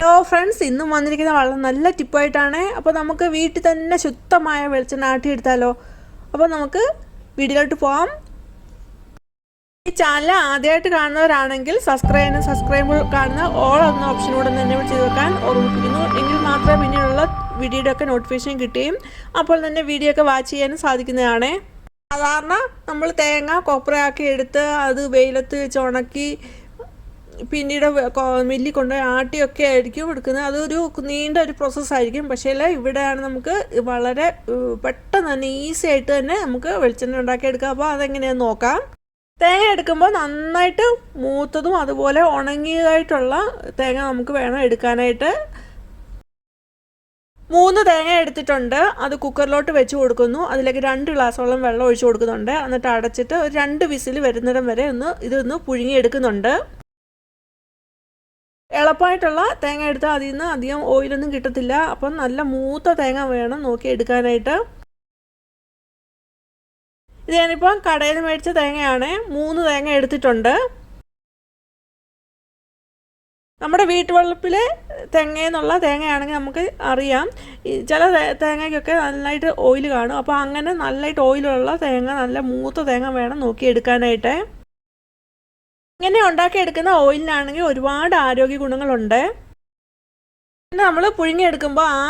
Hello friends ഇന്നും വന്നിരിക്കുന്ന വളരെ നല്ല ടിപ്പായിട്ടാണ് അപ്പോൾ നമുക്ക് വീട്ടിൽ തന്നെ ശുദ്ധമായ വെളിച്ചെണ്ണ ആട്ടിയെടുത്താലോ? അപ്പോൾ നമുക്ക് വീഡിയോയിലോട്ട് പോകാം ഈ ചാനൽ ആദ്യമായിട്ട് കാണുന്നവരാണെങ്കിൽ സബ്സ്ക്രൈബ് ചെയ്യുന്ന സബ്സ്ക്രൈബ് കാണുന്ന ഓൾ എന്ന ഓപ്ഷൻ കൂടെ തന്നെ ചെയ്ത് വെക്കാൻ ഓർമ്മിപ്പിക്കുന്നു. എങ്കിൽ മാത്രമേ പിന്നീടുള്ള വീഡിയോയുടെ ഒക്കെ നോട്ടിഫിക്കേഷൻ കിട്ടുകയും അപ്പോൾ തന്നെ വീഡിയോ ഒക്കെ വാച്ച് ചെയ്യാനും സാധിക്കുന്നതാണ്. സാധാരണ നമ്മൾ തേങ്ങ കൊപ്രയാക്കി എടുത്ത് അത് വെയിലത്ത് വെച്ച് ഉണക്കി പിന്നീട് മില്ലിൽ കൊണ്ടുപോയി ആട്ടിയൊക്കെ ആയിരിക്കും എടുക്കുന്നത്. അതൊരു നീണ്ട ഒരു പ്രോസസ്സായിരിക്കും പക്ഷേ ഇവിടെയാണ് നമുക്ക് വളരെ പെട്ടെന്ന് തന്നെ ഈസി ആയിട്ട് തന്നെ നമുക്ക് വെളിച്ചെണ്ണ ഉണ്ടാക്കിയെടുക്കാം. അപ്പോൾ അതെങ്ങനെയാണെന്ന് നോക്കാം. തേങ്ങ എടുക്കുമ്പോൾ നന്നായിട്ട് മൂത്തതും അതുപോലെ ഉണങ്ങിയതായിട്ടുള്ള തേങ്ങ നമുക്ക് വേണം എടുക്കാനായിട്ട്. മൂന്ന് തേങ്ങ എടുത്തിട്ടുണ്ട്. അത് കുക്കറിലോട്ട് വെച്ച് കൊടുക്കുന്നു. അതിലേക്ക് രണ്ട് ഗ്ലാസ്സോളം വെള്ളം ഒഴിച്ചു കൊടുക്കുന്നുണ്ട്. എന്നിട്ട് അടച്ചിട്ട് ഒരു രണ്ട് വിസിൽ വരുന്നിടം വരെ ഒന്ന് ഇതൊന്ന് പുഴുങ്ങിയെടുക്കുന്നുണ്ട്. എളുപ്പമായിട്ടുള്ള തേങ്ങ എടുത്താൽ അതിൽ നിന്ന് അധികം ഓയിലൊന്നും കിട്ടത്തില്ല. അപ്പം നല്ല മൂത്ത തേങ്ങ വേണം നോക്കി എടുക്കാനായിട്ട്. ഇത് ഞാനിപ്പോൾ കടയിൽ മേടിച്ച തേങ്ങയാണ്. മൂന്ന് തേങ്ങ എടുത്തിട്ടുണ്ട്. നമ്മുടെ വീട്ടുവളപ്പിലെ തെങ്ങയെന്നുള്ള തേങ്ങയാണെങ്കിൽ നമുക്ക് അറിയാം. ചില തേങ്ങയ്ക്കൊക്കെ നല്ലതായിട്ട് ഓയിൽ കാണും. അപ്പോൾ അങ്ങനെ നല്ലതായിട്ട് ഓയിലുള്ള തേങ്ങ നല്ല മൂത്ത തേങ്ങ വേണം നോക്കി എടുക്കാനായിട്ട്. ഇങ്ങനെ ഉണ്ടാക്കിയെടുക്കുന്ന ഓയിലിനാണെങ്കിൽ ഒരുപാട് ആരോഗ്യ ഗുണങ്ങളുണ്ട് നമ്മൾ പുഴുങ്ങിയെടുക്കുമ്പോൾ ആ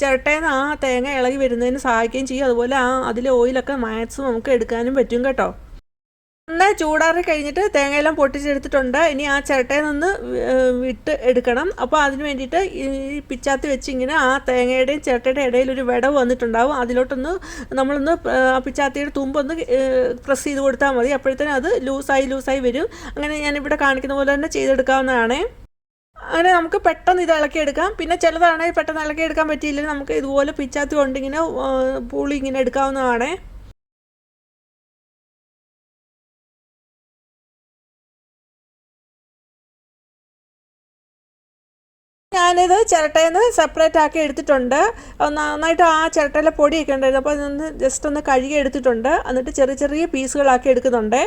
ചിരട്ടയിൽ നിന്ന് ആ തേങ്ങ ഇളകി വരുന്നതിന് സഹായിക്കുകയും ചെയ്യും. അതുപോലെ ആ അതിലെ ഓയിലൊക്കെ മാക്സിമം നമുക്ക് എടുക്കാനും പറ്റും കേട്ടോ. നന്നായി ചൂടാറി കഴിഞ്ഞിട്ട് തേങ്ങയെല്ലാം പൊട്ടിച്ചെടുത്തിട്ടുണ്ട്. ഇനി ആ ചിരട്ടയിൽ നിന്ന് വിട്ട് എടുക്കണം. അപ്പോൾ അതിന് വേണ്ടിയിട്ട് ഈ പിച്ചാത്തി വെച്ച് ഇങ്ങനെ ആ തേങ്ങയുടെയും ചിരട്ടയുടെ ഇടയിൽ ഒരു വിടവ് വന്നിട്ടുണ്ടാവും. അതിലോട്ടൊന്ന് നമ്മളൊന്ന് ആ പിച്ചാത്തിയുടെ തുമ്പൊന്ന് പ്രസ് ചെയ്ത് കൊടുത്താൽ മതി. അപ്പോഴത്തേനും അത് ലൂസായി ലൂസായി വരും. അങ്ങനെ ഞാനിവിടെ കാണിക്കുന്ന പോലെ തന്നെ ചെയ്തെടുക്കാവുന്നതാണ്. അങ്ങനെ നമുക്ക് പെട്ടെന്ന് ഇത് ഇളക്കിയെടുക്കാം പിന്നെ ചിലതാണെങ്കിൽ പെട്ടെന്ന് ഇളക്കിയെടുക്കാൻ പറ്റിയില്ലെങ്കിൽ നമുക്ക് ഇതുപോലെ പിച്ചാത്തി കൊണ്ടിങ്ങനെ പൂളി ഇങ്ങനെ എടുക്കാവുന്നതാണ്. ഞാനിത് ചിരട്ടയിൽ നിന്ന് സെപ്പറേറ്റ് ആക്കി എടുത്തിട്ടുണ്ട്. നന്നായിട്ട് ആ ചിരട്ടയിലെ പൊടിയൊക്കെ ഉണ്ടായിരുന്നു. അപ്പോൾ അതൊന്ന് ജസ്റ്റ് ഒന്ന് കഴുകി എടുത്തിട്ടുണ്ട്. എന്നിട്ട് ചെറിയ ചെറിയ പീസുകളാക്കി എടുക്കുന്നുണ്ട്.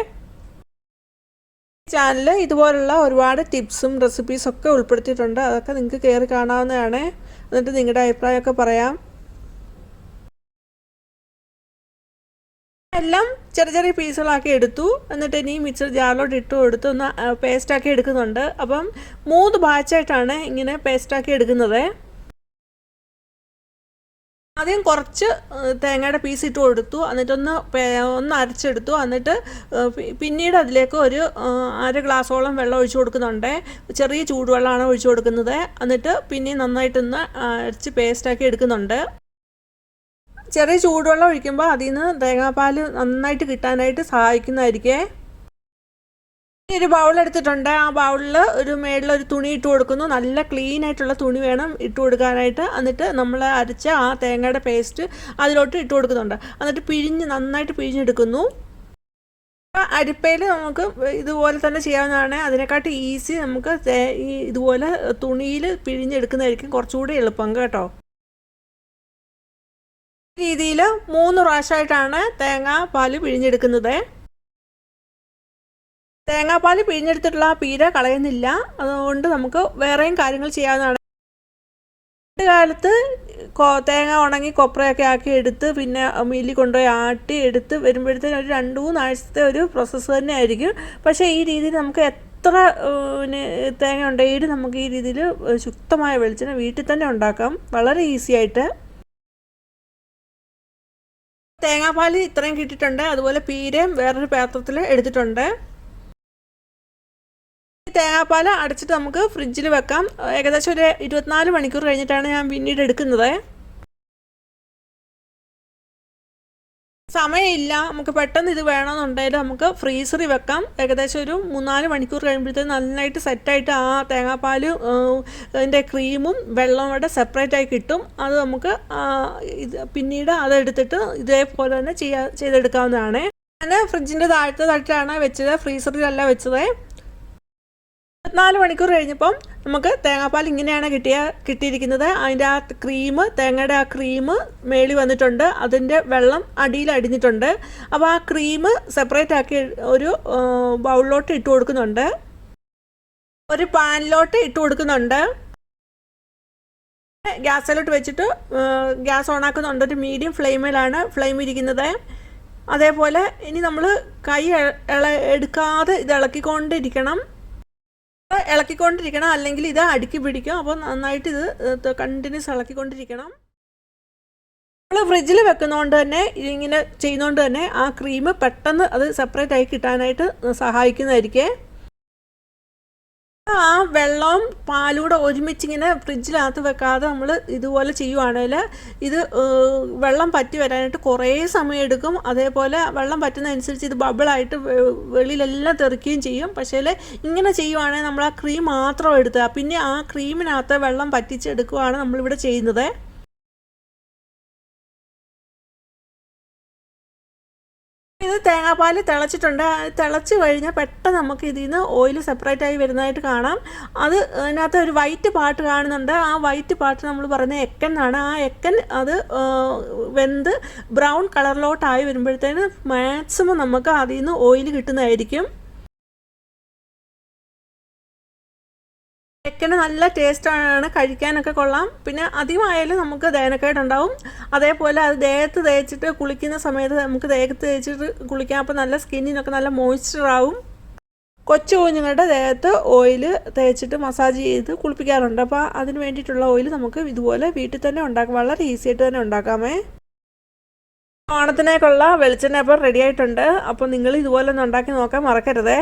ചാനൽ ഇതുപോലുള്ള ഒരുപാട് ടിപ്സും റെസിപ്പീസും ഒക്കെ ഉൾപ്പെടുത്തിയിട്ടുണ്ട്. അതൊക്കെ നിങ്ങൾക്ക് കയറി കാണാവുന്നതാണ്. എന്നിട്ട് നിങ്ങളുടെ അഭിപ്രായമൊക്കെ പറയാം. എല്ലാം ചെറിയ ചെറിയ പീസുകളാക്കി എടുത്തു. എന്നിട്ട് ഇനി മിക്സർ ജാറിലോട്ട് ഇട്ട് കൊടുത്ത്. ഒന്ന് പേസ്റ്റാക്കി എടുക്കുന്നുണ്ട്. അപ്പം മൂന്ന് ബാച്ചായിട്ടാണ് ഇങ്ങനെ പേസ്റ്റാക്കി എടുക്കുന്നത്. ആദ്യം കുറച്ച് തേങ്ങയുടെ പീസ് ഇട്ട് കൊടുത്തു. എന്നിട്ടൊന്ന് ഒന്ന് അരച്ചെടുത്തു. എന്നിട്ട് പിന്നീട് അതിലേക്ക് ഒരു അര ഗ്ലാസോളം വെള്ളം ഒഴിച്ചു കൊടുക്കുന്നുണ്ട്. ചെറിയ ചൂടുവെള്ളമാണ് ഒഴിച്ചു കൊടുക്കുന്നത്. എന്നിട്ട് പിന്നെ നന്നായിട്ടൊന്ന് അരച്ച് പേസ്റ്റാക്കി എടുക്കുന്നുണ്ട്. ചെറിയ ചൂടുവെള്ളം ഒഴിക്കുമ്പോൾ അതിൽ നിന്ന് തേങ്ങാപ്പാൽ നന്നായിട്ട് കിട്ടാനായിട്ട് സഹായിക്കുന്നതായിരിക്കേ. ഒരു ബൗൾ എടുത്തിട്ടുണ്ട്. ആ ബൗളിൽ ഒരു മേളിൽ ഒരു തുണി ഇട്ട് കൊടുക്കുന്നു. നല്ല ക്ലീൻ ആയിട്ടുള്ള തുണി വേണം ഇട്ട് കൊടുക്കാനായിട്ട്. എന്നിട്ട് നമ്മൾ അരച്ച ആ തേങ്ങയുടെ പേസ്റ്റ് അതിലോട്ട് ഇട്ട് കൊടുക്കുന്നുണ്ട്. എന്നിട്ട് പിഴിഞ്ഞ് നന്നായിട്ട് പിഴിഞ്ഞെടുക്കുന്നു. അരിപ്പയിൽ നമുക്ക് ഇതുപോലെ തന്നെ ചെയ്യാവുന്നതാണ്. അതിനെക്കാട്ടി ഈസി നമുക്ക് ഈ ഇതുപോലെ തുണിയിൽ പിഴിഞ്ഞെടുക്കുന്നതായിരിക്കും കുറച്ചുകൂടി എളുപ്പം കേട്ടോ. രീതിയിൽ മൂന്ന് പ്രാവശ്യമായിട്ടാണ് തേങ്ങ പാൽ പിഴിഞ്ഞെടുക്കുന്നത്. തേങ്ങാപ്പാൽ പിഴിഞ്ഞെടുത്തിട്ടുള്ള പീര കളയുന്നില്ല. അതുകൊണ്ട് നമുക്ക് വേറെയും കാര്യങ്ങൾ ചെയ്യാവുന്നതാണ്. കാലത്ത് തേങ്ങ ഉണങ്ങി കൊപ്രയൊക്കെ ആക്കി എടുത്ത് പിന്നെ മില്ലി കൊണ്ടുപോയി ആട്ടി എടുത്ത് വരുമ്പോഴത്തേനും ഒരു രണ്ട് മൂന്നാഴ്ചത്തെ ഒരു പ്രോസസ്സ് തന്നെ ആയിരിക്കും പക്ഷേ ഈ രീതിയിൽ നമുക്ക് എത്ര പിന്നെ തേങ്ങ ഉണ്ടെങ്കിലും നമുക്ക് ഈ രീതിയിൽ ശുദ്ധമായ വെളിച്ചെണ്ണ വീട്ടിൽ തന്നെ ഉണ്ടാക്കാം. വളരെ ഈസി ആയിട്ട്. തേങ്ങാപ്പാൽ ഇത്രയും കിട്ടിയിട്ടുണ്ട്. അതുപോലെ പീരയും വേറൊരു പാത്രത്തിൽ എടുത്തിട്ടുണ്ട്. തേങ്ങാപ്പാൽ അടച്ചിട്ട് നമുക്ക് ഫ്രിഡ്ജിൽ വെക്കാം. ഏകദേശം ഒരു ഇരുപത്തിനാല് മണിക്കൂർ കഴിഞ്ഞിട്ടാണ് ഞാൻ പിന്നീട് എടുക്കുന്നത്. സമയമില്ല. നമുക്ക് പെട്ടെന്ന് ഇത് വേണമെന്നുണ്ടെങ്കിൽ നമുക്ക് ഫ്രീസറി വെക്കാം. ഏകദേശം ഒരു മൂന്നാൽ മണിക്കൂർ കഴിയുമ്പോഴത്തേക്ക് നന്നായിട്ട് സെറ്റായിട്ട് ആ തേങ്ങാപ്പാൽ അതിന്റെ ക്രീമും വെള്ളവും കൂടെ സെപ്പറേറ്റ് ആയി കിട്ടും. അത് നമുക്ക് ഇത് പിന്നീട് അതെടുത്തിട്ട് ഇതേപോലെ തന്നെ ചെയ്യാ ചെയ്തെടുക്കാവുന്നതാണ്. ഞാൻ ഫ്രിഡ്ജിന്റെ താഴത്തെ തട്ടിലാണ് വെച്ചത്. ഫ്രീസറിലല്ല വെച്ചത്. നാല് മണിക്കൂർ കഴിഞ്ഞപ്പം നമുക്ക് തേങ്ങാപ്പാൽ ഇങ്ങനെയാണ് കിട്ടിയ കിട്ടിയിരിക്കുന്നത്. അതിന്റെ ആ ക്രീം തേങ്ങയുടെ ആ ക്രീം മേളി വന്നിട്ടുണ്ട്. അതിന്റെ വെള്ളം അടിയിൽ അടിഞ്ഞിട്ടുണ്ട്. അപ്പോൾ ആ ക്രീം സെപ്പറേറ്റ് ആക്കി ഒരു ബൗളിലോട്ട് ഇട്ട് കൊടുക്കുന്നുണ്ട്. ഒരു പാനിലോട്ട് ഇട്ട് കൊടുക്കുന്നുണ്ട്. ഗ്യാസിലോട്ട് വെച്ചിട്ട് ഗ്യാസ് ഓണാക്കുന്നുണ്ട് ഒരു മീഡിയം ഫ്ലെയിമിലാണ് ഫ്ലെയിം ഇരിക്കുന്നത്. അതേപോലെ ഇനി നമ്മൾ കൈ എടുക്കാതെ ഇത് ഇളക്കിക്കൊണ്ടിരിക്കണം. ഇളക്കിക്കൊണ്ടിരിക്കണം. അല്ലെങ്കിൽ ഇത് അടുക്കി പിടിക്കും. അപ്പോൾ നന്നായിട്ട് ഇത് കണ്ടിന്യൂസ് ഇളക്കിക്കൊണ്ടിരിക്കണം. നമ്മൾ ഫ്രിഡ്ജിൽ വെക്കുന്നതുകൊണ്ട് തന്നെ ഇങ്ങനെ ചെയ്യുന്നതുകൊണ്ട് തന്നെ ആ ക്രീം പെട്ടെന്ന് അത് സെപ്പറേറ്റ് ആയി കിട്ടാനായിട്ട് സഹായിക്കുന്നതായിരിക്കേ. ആ വെള്ളവും പാലും കൂടെ ഒരുമിച്ച് ഇങ്ങനെ ഫ്രിഡ്ജിനകത്ത് വെക്കാതെ നമ്മൾ ഇതുപോലെ ചെയ്യുവാണെങ്കിൽ ഇത് വെള്ളം പറ്റി വരാനായിട്ട് കുറേ സമയം എടുക്കും അതേപോലെ വെള്ളം പറ്റുന്നതനുസരിച്ച് ഇത് ബബിളായിട്ട് വെളിയിലെല്ലാം തെറിക്കുകയും ചെയ്യും. പക്ഷേ ഇങ്ങനെ ചെയ്യുവാണെങ്കിൽ നമ്മൾ ആ ക്രീം മാത്രം എടുത്തുക പിന്നെ ആ ക്രീമിനകത്ത് വെള്ളം പറ്റിച്ചെടുക്കുകയാണ് നമ്മളിവിടെ ചെയ്യുന്നത്. ഇത് തേങ്ങാപ്പാൽ തിളച്ചിട്ടുണ്ട്. തിളച്ച് കഴിഞ്ഞാൽ പെട്ടെന്ന് നമുക്ക് ഇതിൽ നിന്ന് ഓയിൽ സെപ്പറേറ്റ് ആയി വരുന്നതായിട്ട് കാണാം. അത് അതിനകത്ത് ഒരു വൈറ്റ് പാട്ട് കാണുന്നുണ്ട്. ആ വൈറ്റ് പാട്ട് നമ്മൾ പറയുന്നത് എക്കൻ എന്നാണ് ആ എക്കൻ അത് വെന്ത് ബ്രൗൺ കളറിലോട്ടായി വരുമ്പോഴത്തേന് മാക്സിമം നമുക്ക് അതിൽ നിന്ന് ഓയിൽ കിട്ടുന്നതായിരിക്കും. ചിക്കന് നല്ല ടേസ്റ്റാണ് കഴിക്കാനൊക്കെ കൊള്ളാം. പിന്നെ അധികമായാലും നമുക്ക് ദേനക്കേടുണ്ടാവും അതേപോലെ അത് ദേഹത്ത് തേച്ചിട്ട് കുളിക്കുന്ന സമയത്ത് നമുക്ക് ദേഹത്ത് തേച്ചിട്ട് കുളിക്കാം. അപ്പോൾ നല്ല സ്കിന്നിനൊക്കെ നല്ല മോയ്സ്ചറാവും കൊച്ചു കുഞ്ഞുങ്ങളുടെ ദേഹത്ത് ഓയിൽ തേച്ചിട്ട് മസാജ് ചെയ്ത് കുളിപ്പിക്കാറുണ്ട്. അപ്പോൾ അതിന് വേണ്ടിയിട്ടുള്ള ഓയിൽ നമുക്ക് ഇതുപോലെ വീട്ടിൽ തന്നെ ഉണ്ടാക്കാം വളരെ ഈസി ആയിട്ട് തന്നെ ഉണ്ടാക്കാമേ. ഓണത്തിനേക്കുള്ള വെളിച്ചെണ്ണ അപ്പോൾ റെഡി ആയിട്ടുണ്ട്. അപ്പോൾ നിങ്ങൾ ഇതുപോലെ ഒന്ന് ഉണ്ടാക്കി നോക്കാൻ മറക്കരുതേ.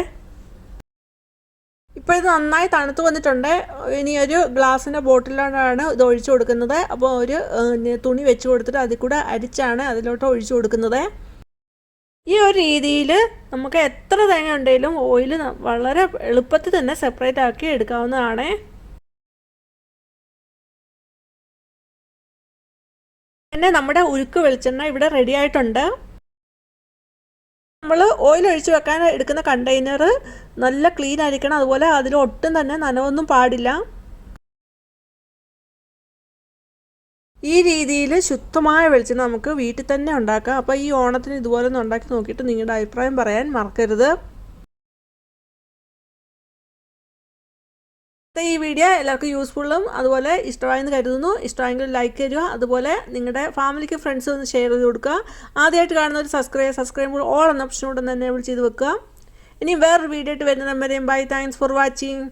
ഇപ്പോൾ ഇത് നന്നായി തണുത്ത് വന്നിട്ടുണ്ട്. ഇനി ഒരു ഗ്ലാസിന്റെ ബോട്ടിലാണ് ഇത് ഒഴിച്ചു കൊടുക്കുന്നത്. അപ്പോൾ ഒരു തുണി വെച്ച് കൊടുത്തിട്ട് അതിൽ കൂടെ അരിച്ചാണ് അതിലോട്ട് ഒഴിച്ചു കൊടുക്കുന്നത്. ഈ ഒരു രീതിയിൽ നമുക്ക് എത്ര തേങ്ങ ഉണ്ടെങ്കിലും ഓയിൽ വളരെ എളുപ്പത്തിൽ തന്നെ സെപ്പറേറ്റ് ആക്കി എടുക്കാവുന്നതാണ്. പിന്നെ നമ്മുടെ ഉരുക്ക് വെളിച്ചെണ്ണ ഇവിടെ റെഡി ആയിട്ടുണ്ട്. നമ്മൾ ഓയിൽ ഒഴിച്ച് വെക്കാൻ എടുക്കുന്ന കണ്ടെയ്നർ നല്ല ക്ലീൻ ആയിരിക്കണം. അതുപോലെ അതിൽ ഒട്ടും തന്നെ നനവൊന്നും പാടില്ല. ഈ രീതിയിൽ ശുദ്ധമായ വെളിച്ചെണ്ണ നമുക്ക് വീട്ടിൽ തന്നെ ഉണ്ടാക്കാം. അപ്പോൾ ഈ ഓണത്തിന് ഇതുപോലെ ഒന്ന് ഉണ്ടാക്കി നോക്കിയിട്ട് നിങ്ങളുടെ അഭിപ്രായം പറയാൻ മറക്കരുത്. ഈ വീഡിയോ എല്ലാവർക്കും യൂസ്ഫുള്ളും അതുപോലെ ഇഷ്ടമായെന്ന് കരുതുന്നു. ഇഷ്ടമായെങ്കിൽ ലൈക്ക് തരിക അതുപോലെ നിങ്ങളുടെ ഫാമിലിക്ക് ഫ്രണ്ട്സ് ഒന്ന് ഷെയർ ചെയ്ത് കൊടുക്കുക. ആദ്യമായിട്ട് കാണുന്ന ഒരു സബ്സ്ക്രൈബ് സബ്സ്ക്രൈബ് ഓൾ എന്ന ഓപ്ഷൻ കൂടെ തന്നെ എനേബിൾ ചെയ്ത് വെക്കുക. ഇനി വേറൊരു വീഡിയോ ആയിട്ട് വരുന്ന നമ്പരെയും ബൈ താങ്ക്സ് ഫോർ വാച്ചിങ്